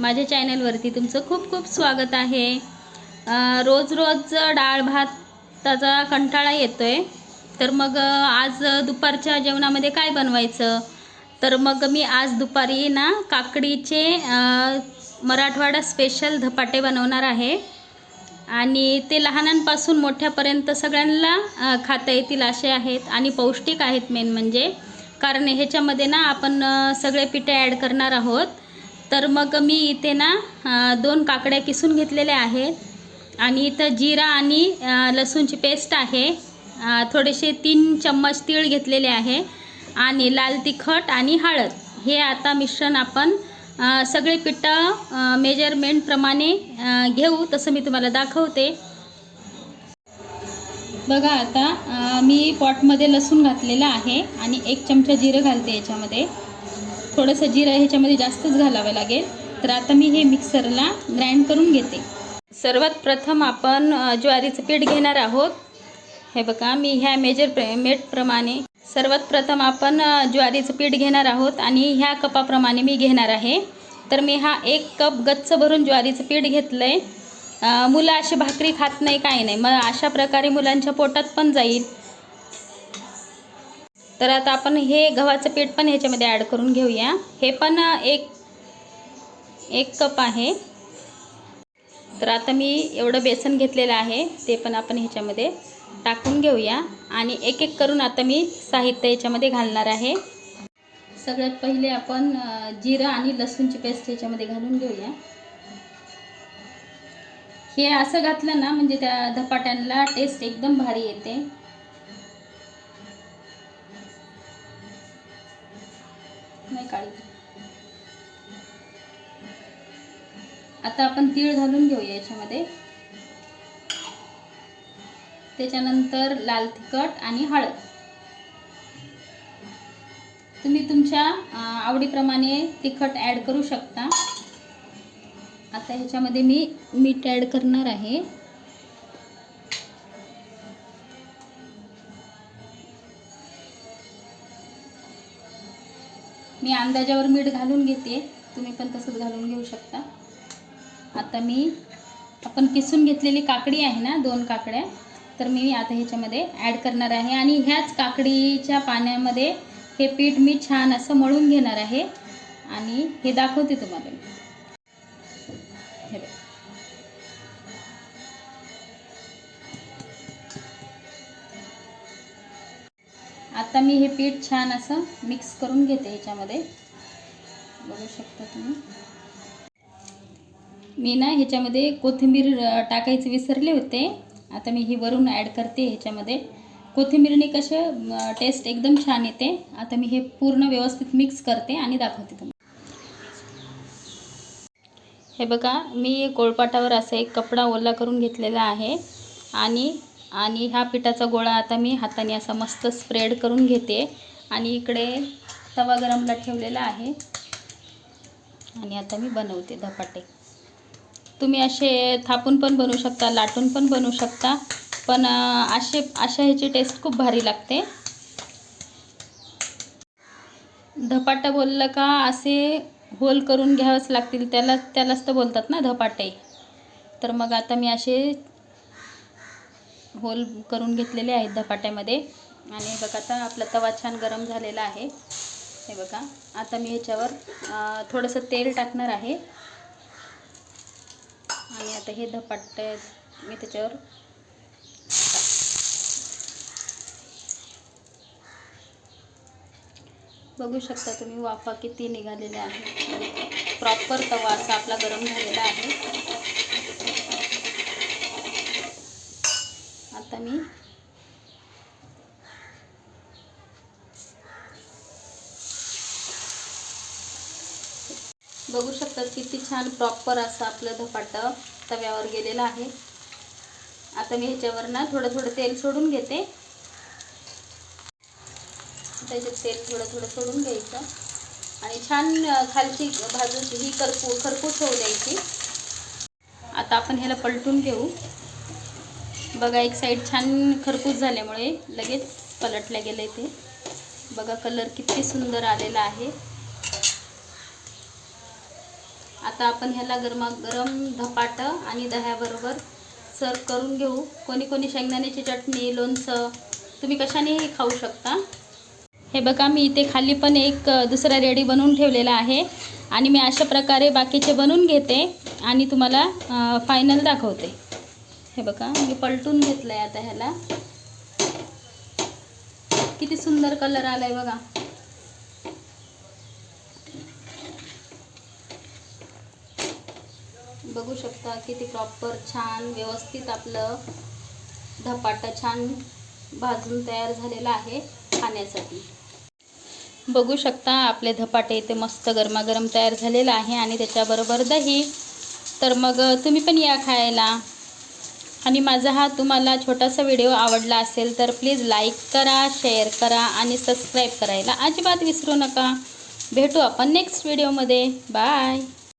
माझ्या चॅनलवरती तुमचं खूप खूप स्वागत आहे. रोज रोज डाळ भाताचा कंटाळा येतो आहे तर मग आज दुपारच्या जेवणामध्ये काय बनवायचं? तर मग मी आज दुपारी ना काकडीचे मराठवाडा स्पेशल धपाटे बनवणार आहे. आणि ते लहानांपासून मोठ्यापर्यंत सगळ्यांना खाता येतील असे आहेत आणि पौष्टिक आहेत मेन म्हणजे. कारण ह्याच्यामध्ये ना आपण सगळे पिठे ॲड करणार आहोत. तर मग मी इथे ना दोन काकड्या किसून घेतलेल्या आहेत. आणि इथं जिरा आणि लसूणची पेस्ट आहे. थोडेसे तीन चम्मच तीळ घेतलेले आहे. आणि लाल तिखट आणि हळद. हे आता मिश्रण आपण सगळे पिठं मेजरमेंटप्रमाणे घेऊ. तसं मी तुम्हाला दाखवते. बघा आता मी पॉटमध्ये लसूण घातलेलं आहे. आणि एक चमचा जिरं घालते याच्यामध्ये. थोडंसं जिरं ह्याच्यामध्ये जास्तच घालावं लागेल. तर आता मी हे मिक्सरला ग्राइंड करून घेते. सर्वात प्रथम आपण ज्वारीचं पीठ घेणार आहोत हे बघा मी ह्या मेजर मेटप्रमाणे सर्वात प्रथम आपण ज्वारीचं पीठ घेणार आहोत आणि ह्या कपाप्रमाणे मी घेणार आहे. तर मी हा एक कप गच्च भरून ज्वारीचं पीठ घेतलं आहे मुलं अशी भाकरी खात नाही काही नाही. मग अशा प्रकारे मुलांच्या पोटात पण जाईल. तर आता आपण हे गव्हाचं पीठ पण ह्याच्यामध्ये ॲड करून घेऊया. हे पण एक एक कप आहे. तर आता मी एवढं बेसन घेतलेलं आहे ते पण आपण ह्याच्यामध्ये टाकून घेऊया. आणि एक एक करून आता मी साहित्य याच्यामध्ये घालणार आहे. सगळ्यात पहिले आपण जिरं आणि लसूणची पेस्ट ह्याच्यामध्ये घालून घेऊया. हे असं घातलं ना म्हणजे त्या धपाट्यांना टेस्ट एकदम भारी येते. नाही काळी आता आपण तीळ घालून घेऊया याच्यामध्ये. त्याच्यानंतर लाल तिखट आणि हळद. तुम्ही तुमच्या आवडीप्रमाणे तिखट ॲड करू शकता. आता ह्याच्यामध्ये मी मीठ ॲड करणार आहे. मी अंदाजावर मीठ घालून घेते. तुम्ही पण तसंच घालून घेऊ शकता. आता मी आपण किसून घेतलेली काकडी आहे ना दोन काकड्या तर मी आता ह्याच्यामध्ये ॲड करणार आहे. आणि ह्याच काकडीच्या पाण्यामध्ये हे पीठ मी छान असं मळून घेणार आहे. आणि हे दाखवते तुम्हाला आता मी हे पीठ छान असं मिक्स करून घेते ह्याच्यामध्ये. बघू शकता तुम्ही. मी ना ह्याच्यामध्ये कोथिंबीर टाकायचे विसरले होते. आता मी ही वरून ॲड करते ह्याच्यामध्ये. कोथिंबीरने कसं टेस्ट एकदम छान येते. आता मी हे पूर्ण व्यवस्थित मिक्स करते आणि दाखवते तुम्हाला. हे बघा मी कोळपाटावर असं एक कपडा ओला करून घेतलेला आहे. आणि आणि ह्या पिठाचा गोळा आता मी हाताने असा मस्त स्प्रेड करून घेते. आणि इकडे तवा गरमला ठेवलेला आहे. आणि आता मी बनवते धपाटे. तुम्ही असे थापून पण बनवू शकता लाटून पण बनवू शकता पण असे अशा ह्याची टेस्ट खूप भारी लागते. धपाटा बोललं का असे होल करून घ्यावंच लागतील त्याला त्यालाच तर बोलतात ना धपाटे. तर मग आता मी असे होल करून घेतलेले आहेत धपाट्यामध्ये. आणि बघा आता आपला तवा छान गरम झालेला आहे. हे बघा आता मी ह्याच्यावर थोडंसं तेल टाकणार आहे. आणि आता हे धपाटे मी त्याच्यावर बघू शकता तुम्ही वाफा किती निघालेल्या आहेत. प्रॉपर तवा असा आपला गरम झालेला आहे. आता मी. बघू शकता किती छान प्रॉपर असं आपलं धपाटं तव्यावर गेलेलं आहे. आता मी ह्याच्यावर ना थोडं थोडं तेल सोडून घेते. त्याच्यात तेल थोडं थोडं सोडून घ्यायचं. आणि छान खालची भाजूची ही करपू खरपूस होऊ द्यायची. आता आपण ह्याला पलटून घेऊ. बघा एक साईड छान खरपूस झाल्यामुळे लगेच पलटल्या गेलं ते. बघा कलर किती सुंदर आलेला आहे. आता आपण ह्याला गरमागरम धपाट आणि दह्याबरोबर सर्व करून घेऊ. कोणी कोणी शेंगदाण्याची चटणी लोणचं तुम्ही कशानेही खाऊ शकता. हे बघा मी इथे खाली पण एक दुसरा रेडी बनवून ठेवलेला आहे. आणि मी अशा प्रकारे बाकीचे बनवून घेते आणि तुम्हाला फायनल दाखवते. हे बघा मी पलटून घेतलं आहे आता ह्याला. किती सुंदर कलर आला आहे बघा. बघू शकता किती प्रॉपर छान व्यवस्थित आपलं धपाटा छान भाजून तयार झालेला आहे खाण्यासाठी. बघू शकता आपले धपाटे इथे मस्त गरमागरम तयार झालेलं आहे आणि त्याच्याबरोबर दही तर मग तुम्ही पण या खायला. आणि माझा हा तुम्हाला छोटासा व्हिडिओ आवडला असेल तर प्लीज लाईक करा शेअर करा आणि सबस्क्राईब करायला अजिबात विसरू नका. भेटू आपण नेक्स्ट व्हिडिओमध्ये. बाय.